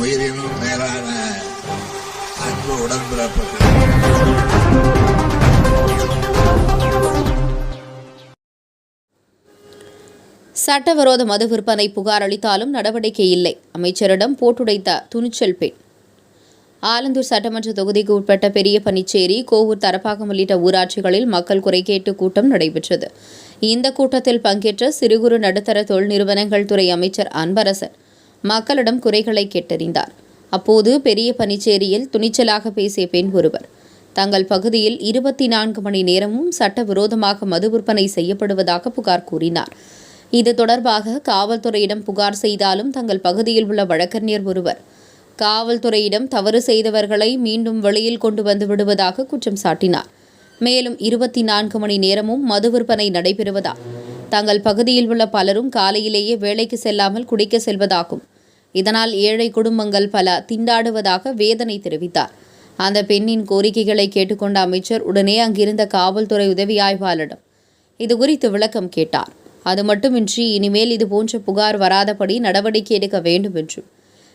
உயிரினும் மேலான அன்பு உடன்பிறப்புகள். சட்டவிரோத மது விற்பனை புகார் அளித்தாலும் நடவடிக்கை இல்லை. அமைச்சரிடம் போட்டுடைத்த துணிச்சல் பெண். ஆலந்தூர் சட்டமன்ற தொகுதிக்கு உட்பட்ட பெரிய பனிச்சேரி கோவூர் தரப்பாக்கம் உள்ளிட்ட ஊராட்சிகளில் மக்கள் குறை கேட்டு கூட்டம் நடைபெற்றது. இந்த கூட்டத்தில் பங்கேற்ற சிறு குறு நடுத்தர தொழில் நிறுவனங்கள் துறை அமைச்சர் அன்பரசன் மக்களிடம் குறைகளை கேட்டறிந்தார். அப்போது பெரிய பனிச்சேரியில் துணிச்சலாக பேசிய பெண் ஒருவர் தங்கள் பகுதியில் இருபத்தி நான்கு மணி நேரமும் சட்டவிரோதமாக மது விற்பனை செய்யப்படுவதாக புகார் கூறினார். இது தொடர்பாக காவல்துறையிடம் புகார் செய்தாலும் தங்கள் பகுதியில் உள்ள வழக்கறிஞர் ஒருவர் காவல்துறையிடம் தவறு செய்தவர்களை மீண்டும் வெளியில் கொண்டு வந்து விடுவதாக குற்றம் சாட்டினார். மேலும் இருபத்தி நான்கு மணி நேரமும் மது விற்பனை நடைபெறுவதால் தங்கள் பகுதியில் உள்ள பலரும் காலையிலேயே வேலைக்கு செல்லாமல் குடிக்க செல்வதாகும். இதனால் ஏழை குடும்பங்கள் பல திண்டாடுவதாக வேதனை தெரிவித்தார். அந்த பெண்ணின் கோரிக்கைகளை கேட்டுக்கொண்ட அமைச்சர் உடனே அங்கிருந்த காவல்துறை உதவி ஆய்வாளரிடம் இது குறித்து விளக்கம் கேட்டார். அது மட்டுமின்றி இனிமேல் இதுபோன்ற புகார் வராதபடி நடவடிக்கை எடுக்க வேண்டும் என்றும்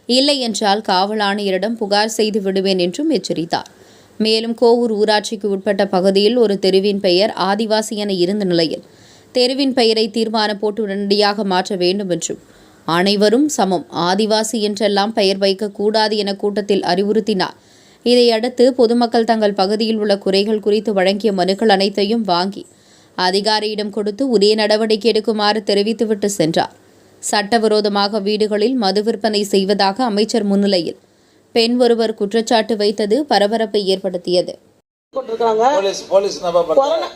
இல்லை என்றால் காவல் ஆணையரிடம் புகார் செய்து விடுவேன் என்றும் எச்சரித்தார். மேலும் கோவூர் ஊராட்சிக்கு உட்பட்ட பகுதியில் ஒரு தெருவின் பெயர் ஆதிவாசி என இருந்த நிலையில் தெருவின் பெயரை தீர்மானம் போட்டு உடனடியாக மாற்ற வேண்டும் என்றும் அனைவரும் சமம். ஆதிவாசி என்றெல்லாம் பெயர் வைக்கக்கூடாது என கூட்டத்தில் அறிவுறுத்தினார். இதையடுத்து பொதுமக்கள் தங்கள் பகுதியில் உள்ள குறைகள் குறித்து வழங்கிய மனுக்கள் அனைத்தையும் வாங்கி அதிகாரியிடம் கொடுத்து உரிய நடவடிக்கை எடுக்குமாறு தெரிவித்துவிட்டு சென்றார். சட்டவிரோதமாக வீடுகளில் மது விற்பனை செய்வதாக அமைச்சர் முன்னிலையில் பெண் ஒருவர் குற்றச்சாட்டு வைத்தது பரபரப்பை ஏற்படுத்தியது. கொண்டிருக்காங்க போலீஸ் போலீஸ் என்ன கொரோனா. பண்றாங்க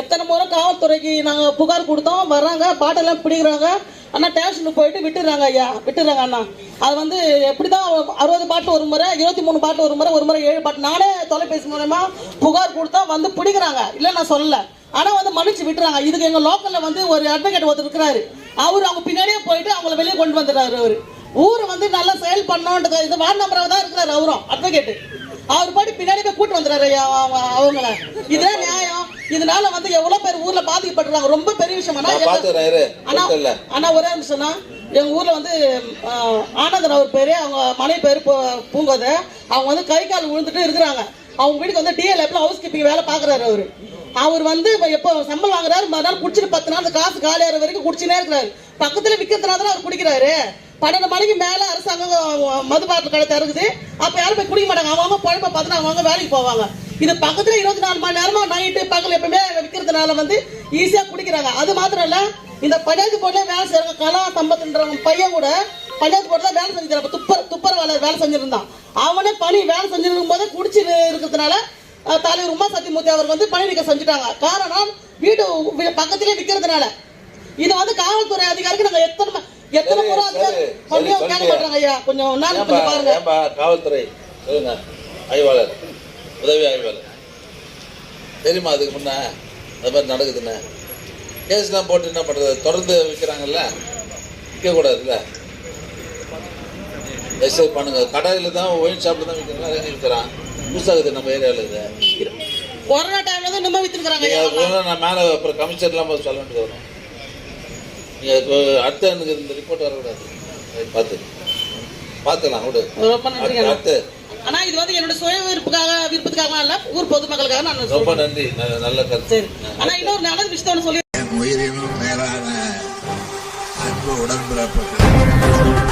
எத்தனை முறை காவல்துறைக்கு நாங்க புகார் கொடுத்தோம் வர்றாங்க பாட்டெல்லாம் பிடிக்கிறாங்க. அண்ணா டேஷனுக்கு போயிட்டு விட்டுறாங்க ஐயா. விட்டுறாங்க அண்ணா. அது வந்து எப்படி தான் அறுபது பாட்டு ஒரு முறை இருபத்தி மூணு பாட்டு ஒரு முறை ஒரு முறை ஏழு பாட்டு நானே தொலைபேசி மூலமா புகார் கொடுத்தா வந்து பிடிக்கிறாங்க. இல்லை நான் சொல்லல. ஆனால் வந்து மன்னிச்சு விட்டுறாங்க. இதுக்கு எங்கள் லோக்கலில் வந்து ஒரு அட்வொகேட் ஒருத்தர் இருக்கிறாரு. அவர் அவங்க பின்னாடியே போயிட்டு அவங்கள வெளியே கொண்டு வந்துடுறாரு அவர். ஊர் வந்து நல்லா செயல் பண்ணோன்றது இது வார்டு நம்பராக தான் இருக்கிறாரு அவரும் அட்வொகேட்டு அவர் பாடி பின்னாடி போய் கூட்டு வந்துடுறாரு ஐயா அவங்கள. இதுதான் நியாயம். இதனால வந்து எவ்வளவு பேர் ஊர்ல பாதிக்கப்படுறாங்க. ரொம்ப பெரிய விஷயம் ஆனா ஆனா ஒரே நிமிஷம்னா எங்க ஊர்ல வந்து ஆனந்தன் அவர் பேரு அவங்க மனைவி பேரு பூங்கோதை. அவங்க வந்து கை கால் விழுந்துட்டு இருக்கிறாங்க. அவங்க வீட்டுக்கு வந்து டிஎல்எஃப்ல ஹவுஸ் கீப்பிங் வேலை பாக்குறாரு அவரு. அவர் வந்து இப்ப எப்போ சம்பளம் வாங்குறாரு மறுநாள் குடிச்சிட்டு பத்து நாள் காசு காலியாகிற வரைக்கும் குடிச்சுனே இருக்கிறாரு. பக்கத்துல விற்கிறதுனால தான் அவர் குடிக்கிறாரு. பன்னெண்டு மணிக்கு மேல அரசாங்கம் மது பாட்டில் கடை திறக்குது. அப்ப யாரும் போய் குடிக்க மாட்டாங்க. அவங்க குழப்ப பார்த்து அவங்க வேலைக்கு போவாங்க. இது பக்கத்துல இருபத்தி நாலு மணி நேரமா நைட்டு பகல் எப்பவுமே விற்கிறதுனால வந்து ஈஸியா குடிக்கிறாங்க. அது மாத்திரம் இல்ல இந்த பஞ்சாயத்து போர்ட்ல வேலை செய்யறாங்க கலா சம்பத்ன்றவங்க பையன் கூட பஞ்சாயத்து போர்ட்ல வேலை செஞ்சிருக்கான் துப்பர் துப்பர் வேலை வேலை செஞ்சிருந்தான். அவனே பணி வேலை செஞ்சிருக்கும் போதே குடிச்சு இருக்கிறதுனால தலைவர் உமா சத்தியமூர்த்தி அவர் வந்து பணி நீக்க செஞ்சுட்டாங்க. காரணம் வீடு பக்கத்திலே விற்கிறதுனால இது வந்து காவல்துறை அதிகாரிக்கு நாங்க எத்தனை எத்தனை முறை அதிகாரி கேட்க? மாட்டாங்க ஐயா. கொஞ்சம் நாள் கொஞ்சம் பாருங்க. காவல்துறை சொல்லுங்க ஆய்வாளர். உதவி ஆய்வாளர் தெரியுமா அதுக்கு முன்ன அது மாதிரி நடக்குதுன்னு? கேஸ்லாம் போட்டு என்ன பண்றது? தொடர்ந்து விற்கிறாங்கல்ல விற்க கூடாதுல்ல எஸ்ஐ பண்ணுங்க. கடையில் தான் ஒயின் ஷாப்பில் தான் விற்கிறாங்க விற்கிறான் புதுசாகுது நம்ம ஏரியாவில் இது. கொரோனா டைம்ல தான் அது போனா நான் மேலே அப்புறம் கமிஷன்லாம் போய் சொல்ல வேண்டியது வரும். நீங்கள் அடுத்த எனக்கு இந்த ரிப்போர்ட் வரக்கூடாது. பார்த்து. பார்த்துக்கலாம் விடு. ரொம்ப. அடுத்து ஆனா இது வந்து என்னோட சுய விருப்பத்துக்காக ஊர் பொதுமக்களுக்காக நான் ரொம்ப நன்றி. நல்ல கருத்து. ஆனா இன்னொரு நல்ல விஷயத்த ஒண்ணு சொல்லி உயிரினும் மேலான அன்பு உடன்பிறப்புகள்